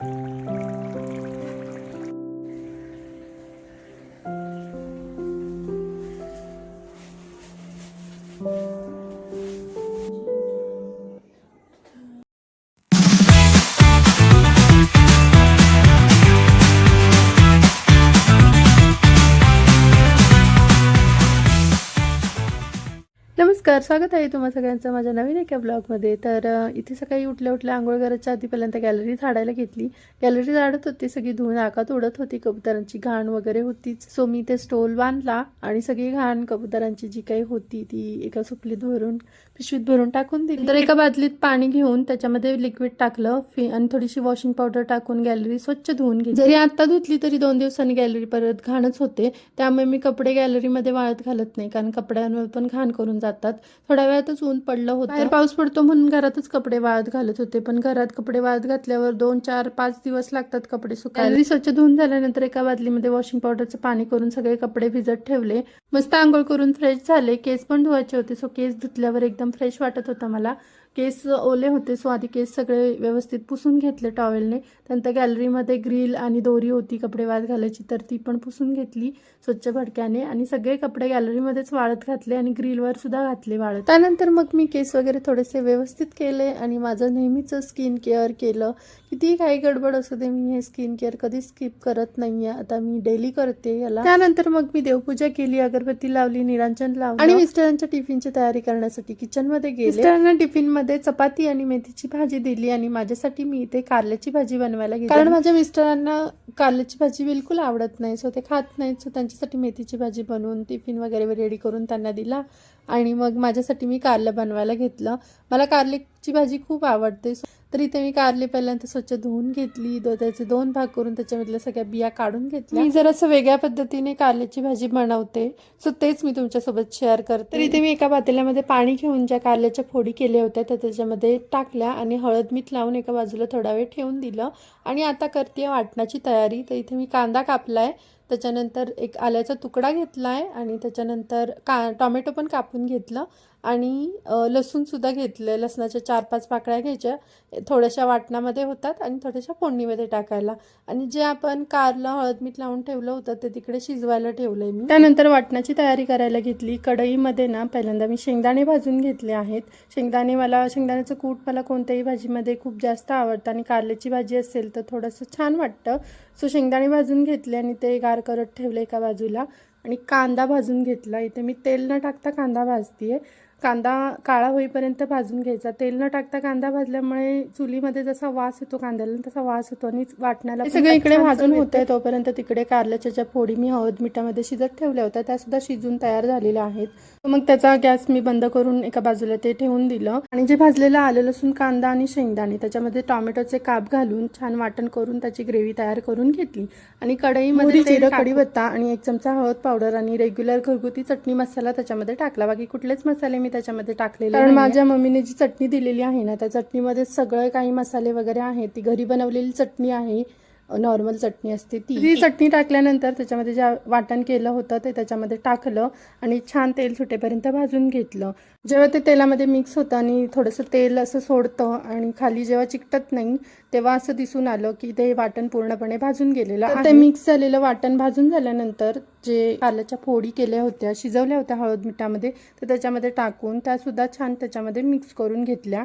thank you नमस्कार स्वागत आहे तुम्हा सगळ्यांचं माझ्या नवीन एका ब्लॉगमध्ये. तर इथे सकाळी उठल्या उठल्या आंघोळ घराच्या आधी पहिल्यांदा गॅलरी झाडायला घेतली. गॅलरी झाडत होती सगळी धुवून आकात उडत होती. कबुतरांची घाण वगैरे होतीच सो मी ते स्टोल बांधला आणि सगळी घाण कबुतरांची जी काही होती ती एका सुपलीत भरून पिशवीत भरून टाकून दिली. तर एका बादलीत पाणी घेऊन त्याच्यामध्ये लिक्विड टाकलं फी आणि थोडीशी वॉशिंग पावडर टाकून गॅलरी स्वच्छ धुवून घेतली. जरी आता धुतली तरी दोन दिवसांनी गॅलरी परत घाणच होते. त्यामुळे मी कपडे गॅलरीमध्ये वाळत घालत नाही कारण कपड्यांवर पण घाण करून जातात. थोड्या वेळातच ऊन पडलं होतं. बाहेर पाऊस पडतो म्हणून घरातच कपडे वाळत घालत होते पण घरात कपडे वाळत घातल्यावर दोन चार पाच दिवस लागतात कपडे सुकायला. स्वच्छ धुवून झाल्यानंतर एका बादलीमध्ये वॉशिंग पावडरचं पाणी करून सगळे कपडे भिजत ठेवले. मस्त आंघोळ करून फ्रेश झाले. केस पण धुवायचे होते सो केस धुतल्यावर एकदम फ्रेश वाटत होता मला. केस ओले होते सो आधी केस सगळे व्यवस्थित पुसून घेतले टॉवेलने त्यानंतर गॅलरीमध्ये ग्रिल आणि दोरी होती कपडे वाळत घालायची तर ती पण पुसून घेतली स्वच्छ भडक्याने आणि सगळे कपडे गॅलरीमध्येच वाळत घातले आणि ग्रिलवर सुद्धा घातले वाळत. त्यानंतर मग मी केस वगैरे थोडेसे व्यवस्थित केले आणि माझं नेहमीचं स्किन केअर केलं. कितीही काही गडबड असू दे मी हे स्किन केअर कधी स्किप करत नाहीये. आता मी डेली करते याला. त्यानंतर मग मी देवपूजा केली अगरबत्ती लावली निरांजन लावली. आणि मिस्टरांच्या टिफिनची तयारी करण्यासाठी किचनमध्ये गेले. मिस्टरांना टिफिन मध्ये चपाती आणि मेथीची भाजी दिली आणि माझ्यासाठी मी इथे कारल्याची भाजी बनवायला घेतली कारण माझ्या मिस्टरांना कारल्याची भाजी बिलकुल आवडत नाही सो ते खात नाहीत सो त्यांच्यासाठी मेथीची भाजी बनवून टिफिन वगैरे रेडी करून त्यांना दिला आणि मग माझ्यासाठी मी कारलं बनवायला घेतलं. मला कारल्याची भाजी खूप आवडते तर इथे मी कारली पहिल्यांदा स्वच्छ धुवून घेतली दो त्याचे दोन भाग करून त्याच्यामधल्या सगळ्या बिया काढून घेतल्या. मी जरासं वेगळ्या पद्धतीने कारल्याची भाजी बनवते. सो तेच मी तुमच्यासोबत शेअर करते. तर इथे मी एका पातेल्यामध्ये पाणी घेऊन ज्या कारल्याच्या फोडी केल्या होत्या त्या त्याच्यामध्ये टाकल्या आणि हळद मीठ लावून एका बाजूला थोडा वेळ ठेवून दिलं. आणि आता करते वाटणाची तयारी. तर इथे मी कांदा कापलाय. त्याच्यानंतर एक आल्याचा तुकडा घेतला आहे आणि त्याच्यानंतर का टॉमॅटो पण कापून घेतलं. आणि लसूणसुद्धा घेतलं आहे लसणाच्या चार पाच पाकळ्या घ्यायच्या. थोड्याशा वाटणामध्ये होतात आणि थोड्याशा फोडणीमध्ये टाकायला. आणि जे आपण कारलं हळद मीठ लावून ठेवलं होतं ते तिकडे शिजवायला ठेवलं आहे मी. त्यानंतर वाटणाची तयारी करायला घेतली. कढईमध्ये ना पहिल्यांदा मी शेंगदाणे भाजून घेतले आहेत. शेंगदाणे मला शेंगदाण्याचं कूट मला कोणत्याही भाजीमध्ये खूप जास्त आवडतं आणि कारल्याची भाजी असेल तर थोडंसं छान वाटतं. सो शेंगदाणे भाजून घेतले आणि ते गार करत ठेवलं एका बाजूला. आणि कांदा भाजून घेतला. इथे मी तेल न टाकता कांदा भाजतीये. कांदा काळा होईपर्यंत भाजून घ्यायचा. तेल न टाकता कांदा भाजल्यामुळे चुलीमध्ये जसा वास येतो कांद्याला तसा वास येतो आणि वाटण्याला सगळे इकडे भाजून होते तोपर्यंत तिकडे कारल्याच्या ज्या फोडी मी हळद मिठामध्ये शिजत ठेवल्या होत्या त्या सुद्धा शिजून तयार झालेल्या आहेत. मग त्याचा गॅस मी बंद करून एका बाजूला ते ठेवून दिलं. आणि जे भाजलेलं आलं लसूण कांदा आणि शेंगदाणे त्याच्यामध्ये टोमॅटोचे काप घालून छान वाटण करून त्याची ग्रेव्ही तयार करून घेतली. आणि कढईमध्ये जिरं. कढीपत्ता आणि एक चमचा हळद पावडर आणि रेग्युलर घरगुती चटणी मसाला त्याच्यामध्ये टाकला. बाकी कुठलेच मसाले मी त्याच्यामध्ये टाकलेले कारण माझ्या मम्मीने जी चटणी दिलेली आहे ना त्या चटणीमध्ये सगळे काही मसाले वगैरे आहेत. ती घरी बनवलेली चटणी आहे. नॉर्मल चटणी असते ती. ती चटणी टाकल्यानंतर त्याच्यामध्ये जे वाटण केलं होतं ते त्याच्यामध्ये टाकलं आणि छान तेल सुटेपर्यंत भाजून घेतलं. जेव्हा ते तेलामध्ये मिक्स होतं आणि थोडंसं तेल असं सोडतं आणि खाली जेव्हा चिकटत नाही तेव्हा असं दिसून आलं की ते वाटण पूर्णपणे भाजून गेलेलं आहे. ते मिक्स झालेलं वाटण भाजून झाल्यानंतर जे कारल्याच्या फोडी केल्या होत्या शिजवल्या होत्या हळद मिठामध्ये तर त्याच्यामध्ये टाकून त्या सुद्धा छान त्याच्यामध्ये मिक्स करून घेतल्या.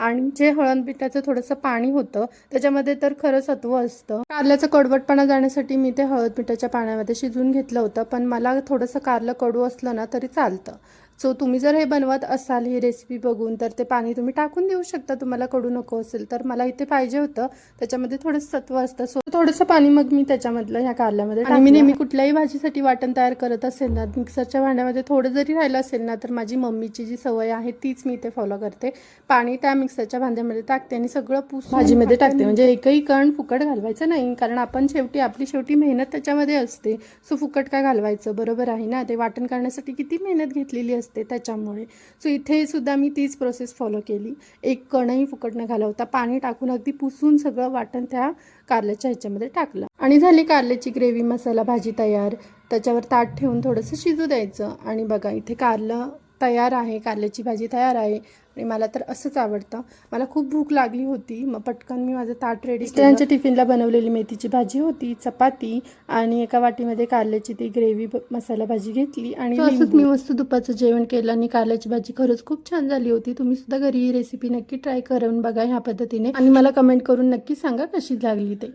आणि जे हळद पिठाचं थोडंसं पाणी होतं त्याच्यामध्ये तर खरं सत्व असतं. कारल्याचं कडवटपणा जाण्यासाठी मी ते हळद पिठाच्या पाण्यामध्ये शिजवून घेतलं होतं पण मला थोडंसं कारलं कडू असलं ना तरी चालतं. सो तुम्ही जर हे बनवत असाल ही रेसिपी बघून तर ते पाणी तुम्ही टाकून देऊ शकता. तुम्हाला कडू नको असेल तर मला इथे पाहिजे होतं. त्याच्यामध्ये थोडंसं सत्व असतं. सो थोडंसं पाणी मग मी त्याच्यामधलं ह्या कारल्यामध्ये आणि मी नेहमी कुठल्याही भाजीसाठी वाटण तयार करत असेल ना मिक्सरच्या भांड्यामध्ये थोडं जरी राहिलं असेल ना तर माझी मम्मीची जी सवय आहे तीच मी इथे फॉलो करते. पाणी त्या मिक्सरच्या भांड्यामध्ये टाकते आणि सगळं पुसून भाजीमध्ये टाकते. म्हणजे एकही कण फुकट घालवायचं नाही कारण आपण शेवटी आपली शेवटी मेहनत त्याच्यामध्ये असते. सो फुकट काय घालवायचं? बरोबर आहे ना? ते वाटण करण्यासाठी किती मेहनत घेतलेली असते. त्याच्यामुळे. सो इथे सुद्धा मी तीच प्रोसेस फॉलो केली. एक कणही फुकट न घालवता पाणी टाकून अगदी पुसून सगळं वाटण त्या कारल्याच्या ह्याच्यामध्ये टाकलं. आणि झाली कारल्याची ग्रेव्ही मसाला भाजी तयार. त्याच्यावर ताट ठेवून थोडंसं शिजू द्यायचं. आणि बघा इथे कारलं तयार आहे कारल्याची भाजी तयार आहे आणि मला तर असंच आवडतं. मला खूप भूक लागली होती मग पटकन मी माझं ताट रेडी त्यांच्या टिफिनला बनवलेली मेथीची भाजी होती चपाती आणि एका वाटीमध्ये कारल्याची ती ग्रेव्ही मसाला भाजी घेतली आणि असंच मी मस्त दुपारचं जेवण केलं आणि कारल्याची भाजी खरंच खूप छान झाली होती. तुम्ही सुद्धा घरी ही रेसिपी नक्की ट्राय करून बघा ह्या पद्धतीने. आणि मला कमेंट करून नक्की सांगा कशी लागली ते.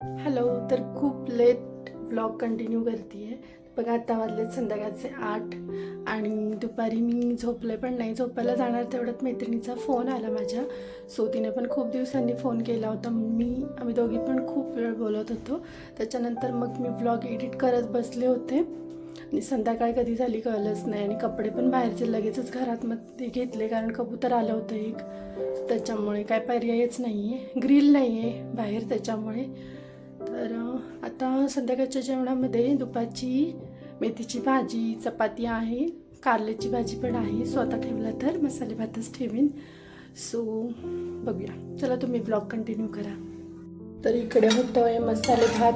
हॅलो तर खूप लेट व्लॉग कंटिन्यू करते आहे बघा आता वाजले संध्याकाळचे आठ आणि दुपारी मी झोपले पण नाही. झोपायला जाणार तेवढ्यात मैत्रिणीचा फोन आला माझ्या. सो तिने पण खूप दिवसांनी फोन केला होता. मी आम्ही दोघी पण खूप वेळ बोलत होतो. त्याच्यानंतर मग मी व्लॉग एडिट करत बसले होते. आणि संध्याकाळ कधी झाली कळलंच नाही. आणि कपडे पण बाहेरचे लगेचच घरातमध्ये घेतले कारण कबूतर आलं होतं एक. त्याच्यामुळे काय पर्यायच नाही आहे ग्रिल नाही आहे बाहेर त्याच्यामुळे. तर आता संध्याकाळच्या जेवणामध्ये दुपारची मेथीची भाजी चपाती आहे कारल्याची भाजी पण आहे. स्वतः ठेवला तर मसाले भातच ठेवीन. सो बघूया. चला तुम्ही ब्लॉग कंटिन्यू करा. तर इकडे होतोय मसाले भात.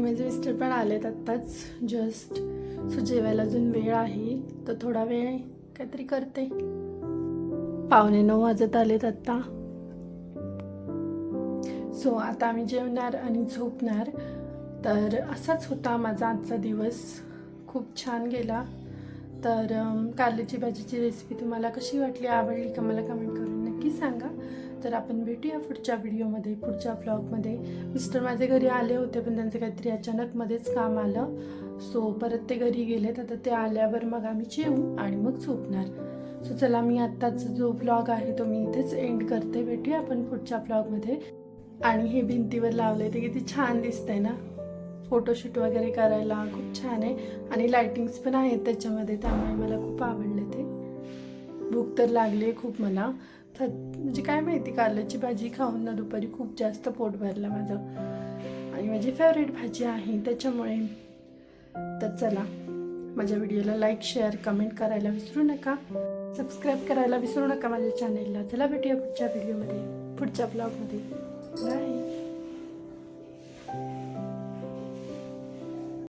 माझे मिस्टर पण आलेत आत्ताच जस्ट सो जेवायला अजून वेळ आहे. तर थोडा वेळ काहीतरी करते. पावणे नऊ वाजत आलेत आत्ता. सो आता आम्ही जेवणार आणि झोपणार. तर असाच होता माझा आजचा दिवस. खूप छान गेला. तर कारल्याची भाजीची रेसिपी तुम्हाला कशी वाटली आवडली का मला कमेंट करून नक्की सांगा. तर आपण भेटूया पुढच्या व्हिडिओमध्ये पुढच्या ब्लॉगमध्ये मिस्टर माझे घरी आले होते पण त्यांचं काहीतरी अचानकमध्येच काम आलं. सो परत ते घरी गेलेत. आता ते आल्यावर मग आम्ही जेवू आणि मग झोपणार. सो चला मी आत्ताच जो ब्लॉग आहे तो मी इथेच एंड करते. भेटूया आपण पुढच्या ब्लॉगमध्ये आणि हे भिंतीवर लावले ते किती छान दिसतंय ना. फोटोशूट वगैरे करायला खूप छान आहे. आणि लायटिंग्स पण आहेत त्याच्यामध्ये त्यामुळे मला खूप आवडले ते. भूक तर लागली आहे खूप मला. थक म्हणजे काय माहिती कारल्याची भाजी खाऊन ना दुपारी खूप जास्त पोट भरलं माझं. आणि माझी फेवरेट भाजी आहे त्याच्यामुळे. तर चला माझ्या व्हिडिओला लाईक शेअर कमेंट करायला विसरू नका. सबस्क्राईब करायला विसरू नका माझ्या चॅनेलला चला भेटूया पुढच्या व्हिडिओमध्ये पुढच्या ब्लॉगमध्ये बाय